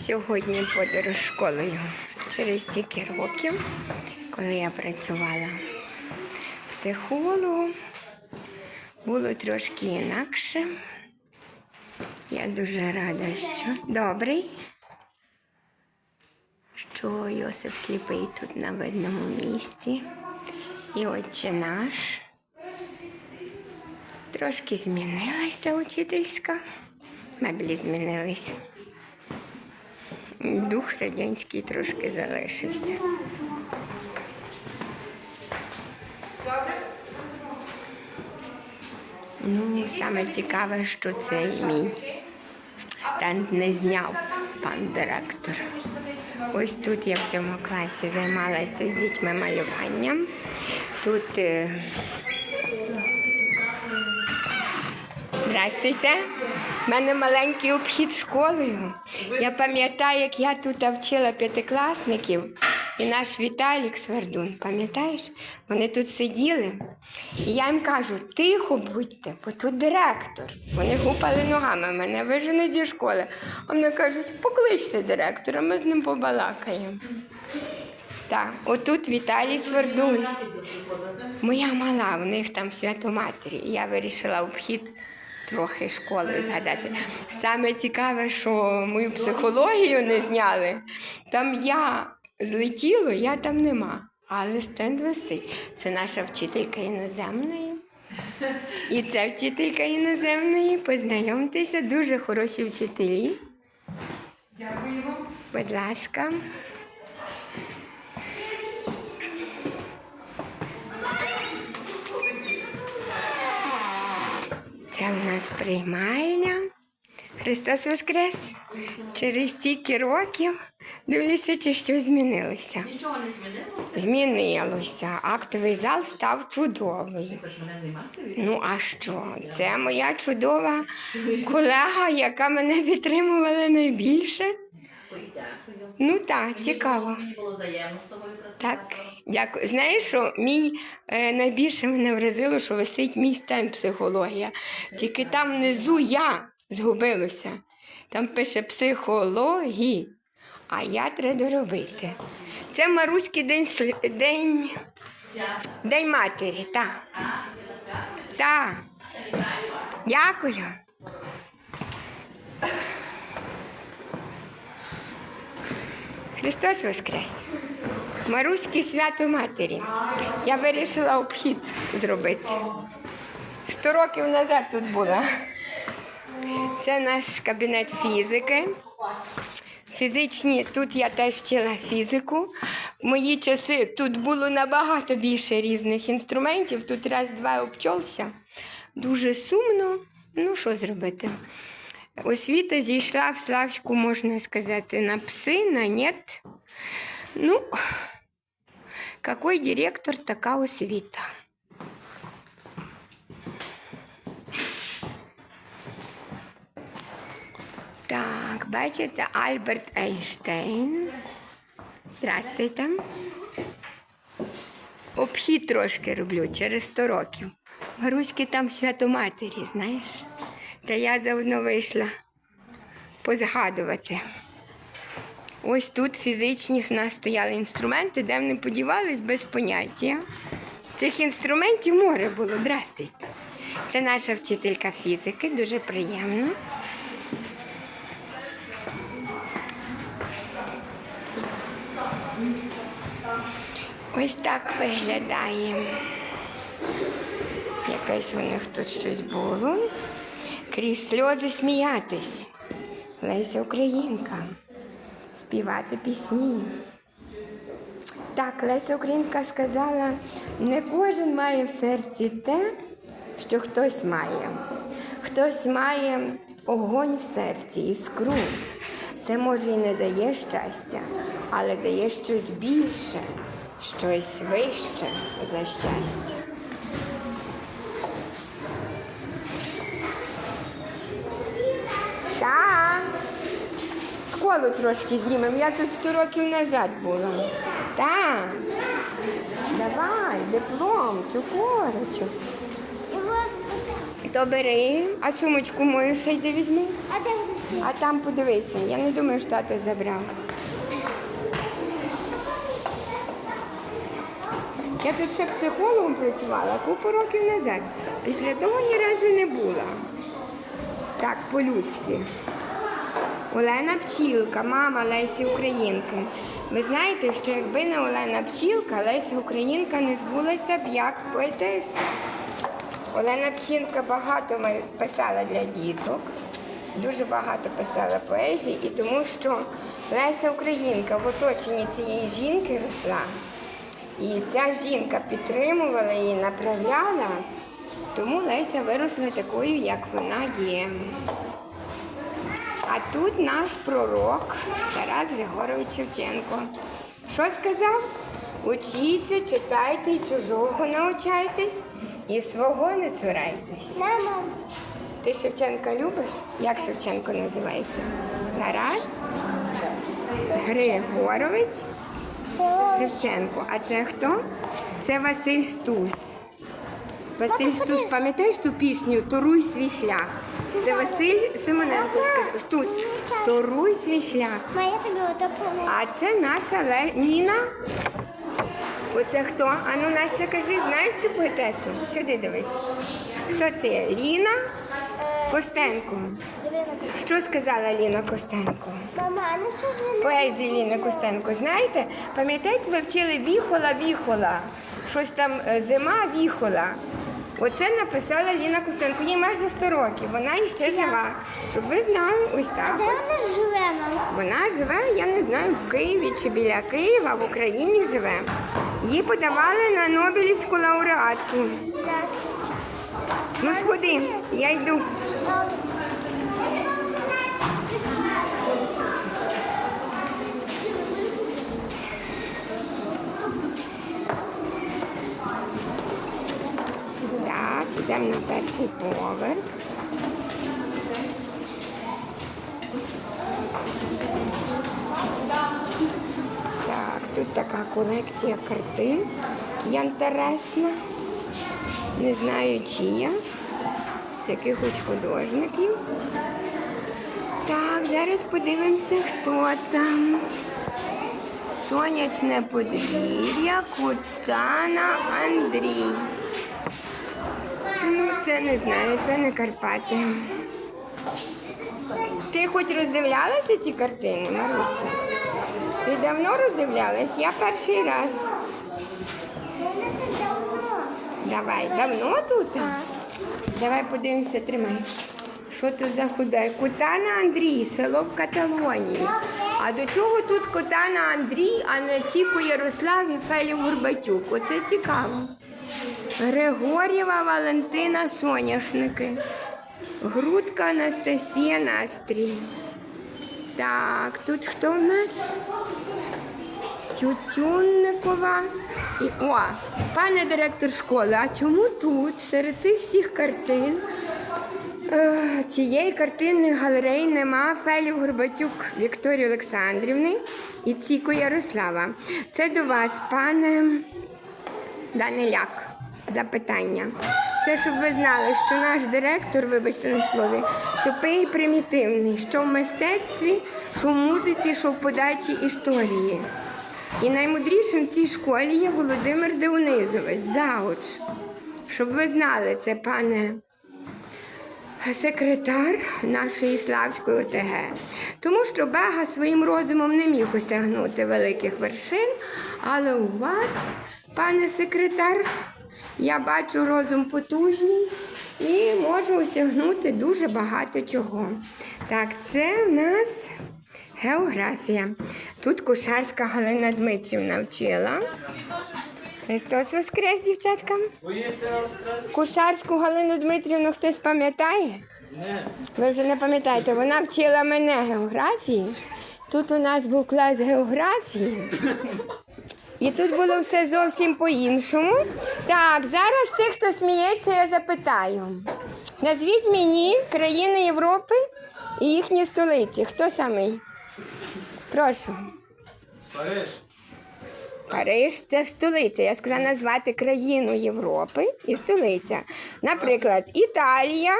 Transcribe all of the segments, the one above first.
Сьогодні подорож школою через стільки років, коли я працювала психологом, було трошки інакше. Я дуже рада, що добрий, що Йосип сліпий тут на видному місці. І отче наш. Трошки змінилася учительська. Меблі змінились. Дух радянський трошки залишився. Ну, саме цікаве, що цей мій стенд не зняв пан директор. Ось тут я в цьому класі займалася з дітьми малюванням. Тут е, Здрастуйте. У мене маленький обхід школою. Я пам'ятаю, як я тут вчила п'ятикласників, і наш Віталік Свердун, пам'ятаєш? Вони тут сиділи. І я їм кажу, тихо будьте, бо тут директор. Вони гупали ногами, мене виженуть зі школи. А вони кажуть, покличте директора, ми з ним побалакаємо. Так, отут Віталій Свердун. Моя мала, в них там свято матері. І я вирішила обхід трохи школи згадати. Саме цікаве, що мою психологію не зняли. Там я злетіло, я там нема. Але стенд висить. Це наша вчителька іноземної. І це вчителька іноземної. Познайомтеся, дуже хороші вчителі. Дякую вам. Будь ласка. Нас приймальня. Христос Воскрес. Через стільки років дивлюся, чи щось змінилося. Нічого не змінилося. Змінилося. Актовий зал став чудовий. Ну а що? Це моя чудова колега, яка мене підтримувала найбільше. Ну так, цікаво. Мені було взаємно з тобою працювати. Так, дякую. Знаєш, що мій е, найбільше мене вразило, що висить мій стенд психологія. Тільки там внизу я згубилася. Там пише психології, а я треба доробити. Це Маруський день, слі- день, Свята. день матері, так. Так. Дякую. Христос Воскрес! Маруське свято Матері. Я вирішила обхід зробити. Сто років назад тут була. Це наш кабінет фізики. Фізичні, тут я теж вчила фізику. В мої часи тут було набагато більше різних інструментів. Тут раз-два обчолся. Дуже сумно. Ну, що зробити? Освіта зійшла в Славську, можна сказати, на пси, на нет. Ну, какой директор, така освіта. Так, бачите, Альберт Ейнштейн. Здрастуйте. Обхід трошки роблю через 100 років. Маруськи там свято матері, знаєш. Та я заодно вийшла позгадувати. Ось тут фізичні в нас стояли інструменти, де вони подівались без поняття. Цих інструментів море було. Здрастуйте. Це наша вчителька фізики, дуже приємно. Ось так виглядає. Якесь у них тут щось було. Крізь сльози сміятись. Леся Українка. Співати пісні. Так, Леся Українка сказала, не кожен має в серці те, що хтось має. Хтось має огонь в серці, іскру. Це може і не дає щастя, але дає щось більше, щось вище за щастя. Так. Школу трошки знімемо. Я тут 100 років назад була. Так. Давай, диплом, цукорочок. То бери, а сумочку мою ще йди візьми. А де вони? А там подивися, я не думаю, що тато забрав. Я тут ще психологом працювала купу років назад. Після того ні разу не була. Так, по-людськи. Олена Пчілка, мама Лесі Українки. Ви знаєте, що якби не Олена Пчілка, Леся Українка не збулася б як поетеса. Олена Пчілка багато писала для діток, дуже багато писала поезії, і тому що Леся Українка в оточенні цієї жінки росла. І ця жінка підтримувала її, направляла, тому Леся виросла такою, як вона є. А тут наш пророк Тарас Григорович Шевченко. Що сказав? Учіться, читайте і чужого навчайтесь, і свого не цурайтесь. Мама. Ти Шевченка любиш? Як Шевченко називається? Тарас Григорович Шевченко. А це хто? Це Василь Стус. Василь Стус, пам'ятаєш ту пісню Торуй свій шлях? Це Василь Симоненко. Стус. Торуй свій шлях. А це наша Ле... Ніна. Оце хто? А ну, Настя, кажи, знаєш цю поетесу? Сюди дивись. Хто це є? Ліна Костенко. Що сказала Ліна Костенко? Поезію Ліни Костенко, знаєте? Пам'ятаєте, ви вчили віхола, віхола. Щось там е, зима віхола. Оце написала Ліна Костенко. Їй майже 100 років. Вона іще жива. Щоб ви знали, ось А так. де вона живе. Вона живе, я не знаю, в Києві чи біля Києва, в Україні живе. Її подавали на Нобелівську лауреатку. Ну сходи, я йду. Так, йдемо на перший поверх. Так, тут така колекція картин. Янтересна. Не знаю чия. Якихось художників. Так, зараз подивимося, хто там. Сонячне подвір'я, Кутана Андрій. Ну, це не знаю, це не Карпати. Ти хоч роздивлялася ці картини, Маруся? Ти давно роздивлялась? Я перший раз. Давай, давно тут? Давай подивимося, тримай. Що тут за худай? Кутана Андрій, село в Каталонії. А до чого тут Кутана Андрій, а не Ціку Ярослав і Фелів Горбатюк? Оце цікаво. Григорєва Валентина Соняшники. Грудка Анастасія Настрій. Так, тут хто в нас? Тютюнникова. І, о, пане директор школи, а чому тут, серед цих всіх картин, е, цієї картинної галереї нема Фелів Горбатюк Вікторії Олександрівни і Ціко Ярослава? Це до вас, пане Даниляк, запитання. Це щоб ви знали, що наш директор, вибачте на слові, тупий і примітивний, що в мистецтві, що в музиці, що в подачі історії. І наймудрішим в цій школі є Володимир Деонизович, зауч. Щоб ви знали, це пане секретар нашої Славської ОТГ. Тому що Бега своїм розумом не міг осягнути великих вершин, але у вас, пане секретар, я бачу розум потужний і можу осягнути дуже багато чого. Так, це в нас географія. Тут Кушарська Галина Дмитрівна вчила. Христос Воскрес, дівчатка. Кушарську Галину Дмитрівну хтось пам'ятає? Ви вже не пам'ятаєте, вона вчила мене географії. Тут у нас був клас географії. І тут було все зовсім по-іншому. Так, зараз тих, хто сміється, я запитаю. Назвіть мені країни Європи і їхні столиці. Хто самий? Прошу. Париж. Париж це столиця. Я сказала назвати країну Європи і столиця. Наприклад, Італія.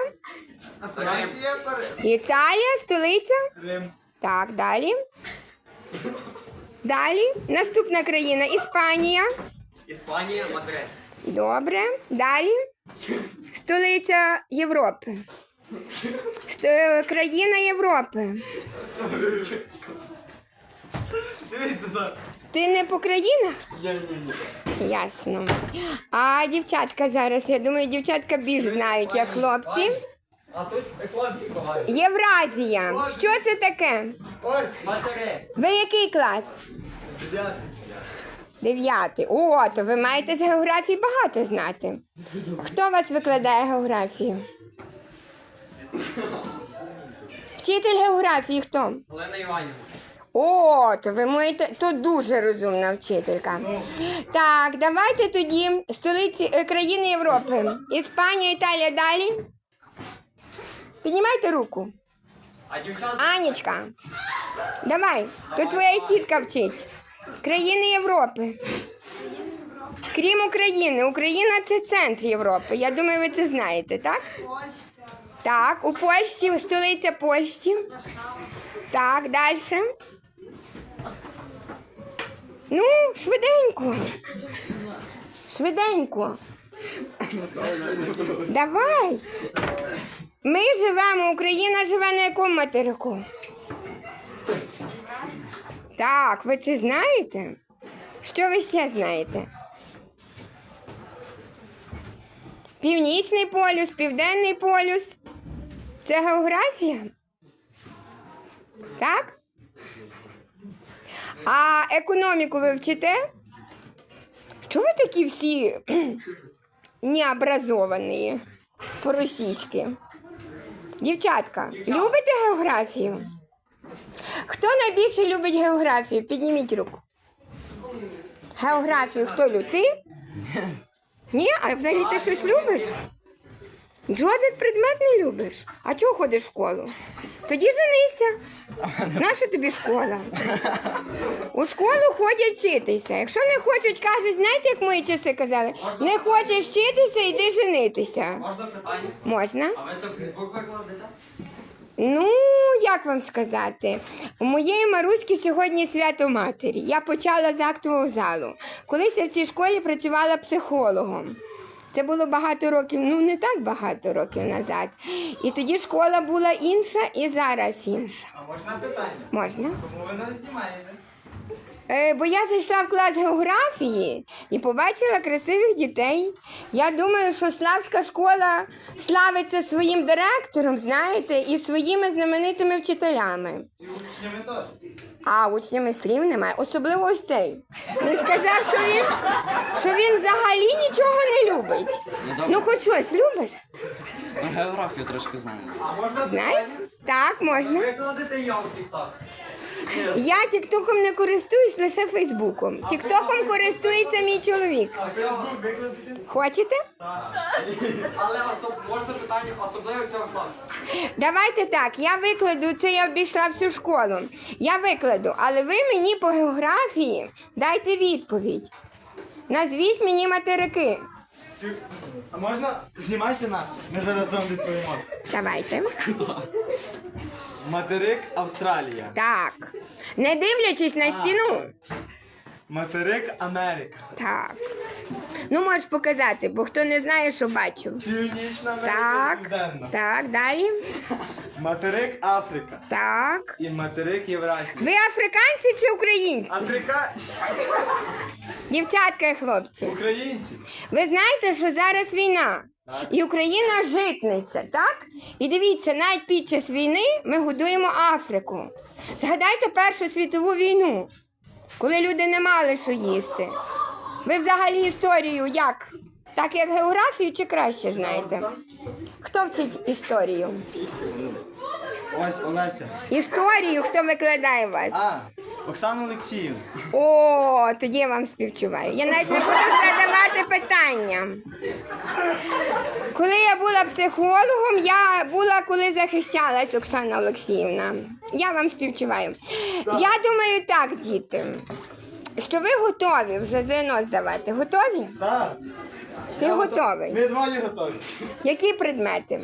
Франція, Париж. Італія, столиця. Рим. Так, далі. Далі. Наступна країна Іспанія. Іспанія, Мадрид. Добре. Далі. Столиця Європи. Сто- Країна Європи. Ти не по країнах? Я ні, ні. Ясно. А дівчатка зараз, я думаю, дівчатка більш знають, як хлопці. А тут хлопці багато. Євразія. Що це таке? Ось, матери. Ви який клас? Дев'ятий. Дев'ятий. О, то ви маєте з географії багато знати. Хто вас викладає географію? Вчитель географії хто? Олена Іванівна. О, то ви маєте то дуже розумна вчителька. Так, давайте тоді столиці е, країни Європи. Іспанія, Італія далі. Піднімайте руку. Анічка, давай, то твоя тітка вчить. Країни Європи. Крім України. Україна це центр Європи. Я думаю, ви це знаєте, так? Так, у Польщі, столиця Польщі. Так, далі. Ну, швиденько. Швиденько. Давай. Ми живемо, Україна живе на якому материку? Так, ви це знаєте? Що ви ще знаєте? Північний полюс, південний полюс. Це географія? Так? А економіку ви вчите? Що ви такі всі необразовані по-російськи? Дівчатка, любите географію? Хто найбільше любить географію? Підніміть руку. Географію хто любить? Ти? Ні? А взагалі ти щось любиш? Жоден предмет не любиш. А чого ходиш в школу? Тоді женися. Наша тобі школа? У школу ходять вчитися. Якщо не хочуть, кажуть, знаєте, як мої часи казали, не хочеш вчитися, йди женитися. Можна питання? Можна? А ви це в Фейсбук викладете? Ну, як вам сказати, у моєї Маруськи сьогодні свято матері. Я почала з актового залу. Колись я в цій школі працювала психологом. Це було багато років, ну не так багато років назад. І тоді школа була інша і зараз інша. А можна питання? Можна? Тому ви нас знімаєте? Е, бо я зайшла в клас географії і побачила красивих дітей. Я думаю, що Славська школа славиться своїм директором, знаєте, і своїми знаменитими вчителями. І учнями теж. А учнями слів немає, особливо ось цей. Він сказав, що він, що він взагалі нічого не любить. Ну, хоч щось любиш? Ну, Географію трошки знаю. А можна Знаєш? Так, можна. Викладете я в тік-ток. Я тіктоком не користуюсь лише Фейсбуком. Тіктоком користується мій чоловік. А Фейсбук викладете? Хочете? Але можна питання особливо цього хлопця. Давайте так, я викладу, це я обійшла всю школу. Я викладу, але ви мені по географії дайте відповідь. Назвіть мені материки. А можна знімайте нас? Ми зараз вам відповімо. Давайте. Материк Австралія. Так. Не дивлячись на стіну. Материк Америка. Так. Ну, можеш показати, бо хто не знає, що бачив. Північна Америка Так. Південна. Так, далі. Материк Африка. Так. І материк Євразія. Ви африканці чи українці? Африка... Дівчатка і хлопці. Українці. Ви знаєте, що зараз війна, і Україна житниця, так? І дивіться, навіть під час війни ми годуємо Африку. Згадайте Першу світову війну, коли люди не мали що їсти. Ви взагалі історію як? Так як географію чи краще знаєте? Хто вчить історію? Ось Олеся. Історію, хто викладає вас? А, Оксана Олексіївна. О, тоді я вам співчуваю. Я навіть не буду задавати питання. Коли я була психологом, я була, коли захищалась Оксана Олексіївна. Я вам співчуваю. Я думаю так, діти. що ви готові вже ЗНО здавати. Готові? Так. Ти готовий. Ми двоє готові. Які предмети?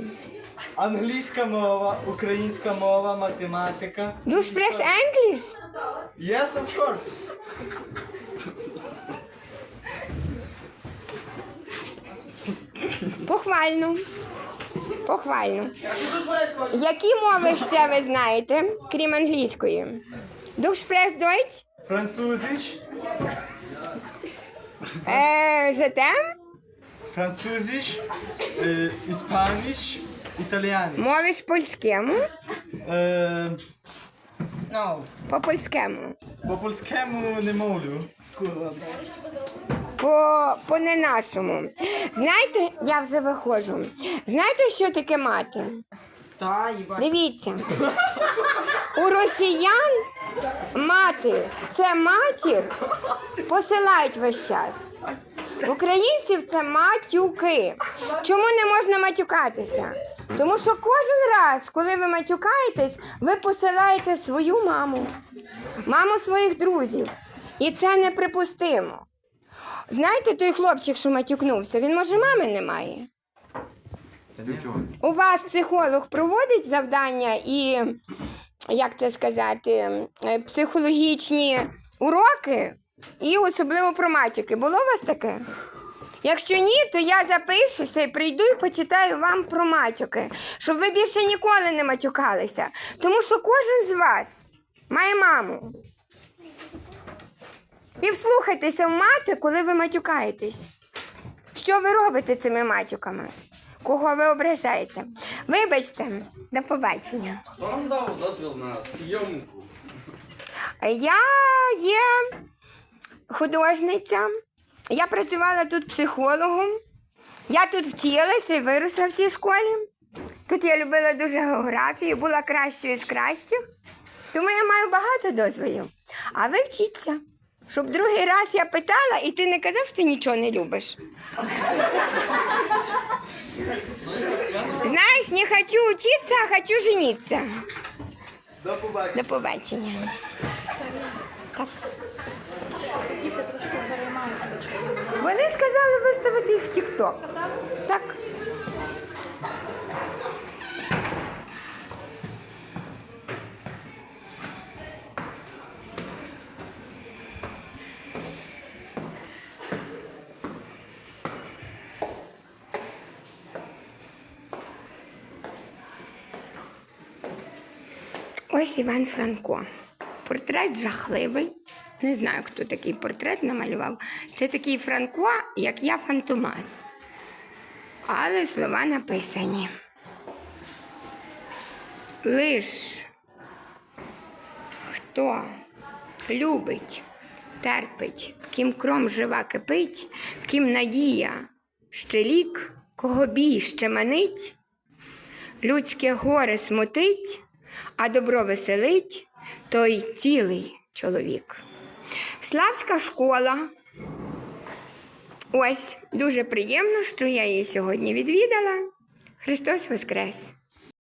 Англійська мова, українська мова, математика. Du sprichst Englisch? Yes, of course. Похвально. Похвально. Які мови ще ви знаєте, крім англійської? Du sprichst Deutsch? Французич, Е, t'aime? французич, е, іспаніш, італіяниш. Мовиш польському? Е, По польському. по польському не мовлю. По, по не нашому. Знаєте, я вже виходжу. Знаєте, що таке мати? Дивіться. У росіян мати це матір посилають весь час. В українців це матюки. Чому не можна матюкатися? Тому що кожен раз, коли ви матюкаєтесь, ви посилаєте свою маму, маму своїх друзів. І це неприпустимо. Знаєте, той хлопчик, що матюкнувся, він може мами не має. У вас психолог проводить завдання і, як це сказати, е, психологічні уроки, і особливо про матюки. Було у вас таке? Якщо ні, то я запишуся і прийду і почитаю вам про матюки, щоб ви більше ніколи не матюкалися. Тому що кожен з вас має маму. І вслухайтеся в мати, коли ви матюкаєтесь. Що ви робите цими матюками? Кого ви ображаєте? Вибачте, до побачення. Хто вам дав дозвіл на зйомку? Я є художниця. Я працювала тут психологом. Я тут вчилася і виросла в цій школі. Тут я любила дуже географію, була кращою з кращих. Тому я маю багато дозволів. А ви вчіться. Щоб другий раз я питала, і ти не казав, що ти нічого не любиш. Знаєш, не хочу учиться, а хочу жениться. До побачення. До побачення. Вони сказали виставити їх в Тік-Ток. Так. Ось Іван Франко. Портрет жахливий. Не знаю, хто такий портрет намалював. Це такий Франко, як я Фантомас. Але слова написані. Лиш хто любить, терпить, ким кром жива кипить, ким надія, ще лік, кого бій ще манить, людське горе смутить, а добро веселить, той цілий чоловік. Славська школа. Ось дуже приємно, що я її сьогодні відвідала. Христос Воскрес!